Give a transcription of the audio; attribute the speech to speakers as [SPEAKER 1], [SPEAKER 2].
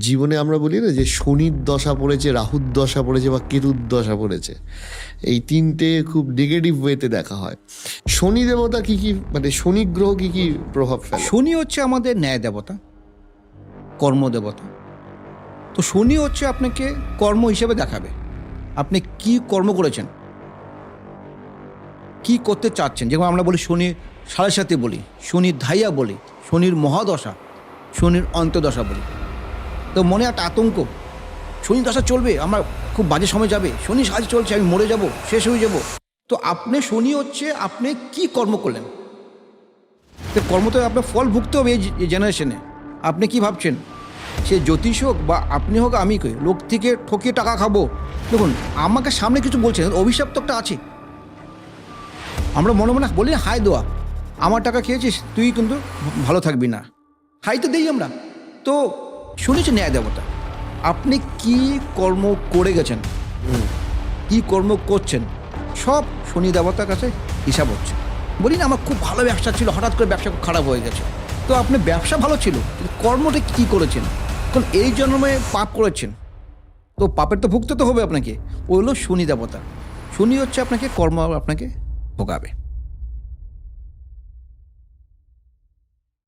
[SPEAKER 1] জীবনে আমরা বলি না যে শনির দশা পড়েছে, রাহুর দশা পড়েছে বা কেতুর দশা পড়েছে। এই তিনটে খুব নেগেটিভ ওয়েতে দেখা হয়। শনি দেবতা কি কি মানে শনি গ্রহ কি কি প্রভাব ফেলে?
[SPEAKER 2] শনি হচ্ছে আমাদের ন্যায় দেবতা কর্মদেবতা তো শনি হচ্ছে আপনাকে কর্ম হিসেবে দেখাবে। আপনি কি কর্ম করেছেন? কি করতে চাচ্ছেন? যেমন আমরা বলি শনি সাড়ে সাথে বলি, শনির ধাইয়া বলি, শনির মহাদশা, শনির অন্তদশা বলি। তো মনে একটা আতঙ্ক। শনি দশা চলবে, আমার খুব বাজে সময় যাবে। শনি সাজ চলছে, আমি মরে যাব, শেষ হয়ে যাব। তো আপনি শনি হচ্ছে, আপনি কি কর্ম করলেন? তো কর্ম তো আপনার ফল ভুগতে হবে এই জেনারেশনে আপনি কি ভাবছেন? সে জ্যোতিষ হোক বা আপনি হোক আমি কই, লোক থেকে ঠকিয়ে টাকা খাব। দেখুন, আমাকে সামনে কিছু বলছেন অভিশাপ তো একটা আছে। আমরা মনে মনে বলি হাই দেওয়া আমার টাকা খেয়েছিস, তুই কিন্তু ভালো থাকবি না। হাই তো দেই আমরা। তো শুনেছি ন্যায় দেবতা। আপনি কি কর্ম করে গেছেন? কি কর্ম করছেন? সব শনি দেবতার কাছে হিসাব হচ্ছে। বলি না আমার খুব ভালো ব্যবসা ছিল হঠাৎ করে ব্যবসা খুব খারাপ হয়ে গেছে। তো আপনি ব্যবসা ভালো ছিল কর্মটা কী করেছেন? কারণ এই জন্মে পাপ করেছেন। তো পাপের তো ভুগতে তো হবে আপনাকে। ওই হলো শনি দেবতা। শনি হচ্ছে আপনাকে কর্ম আপনাকে ভোগাবে।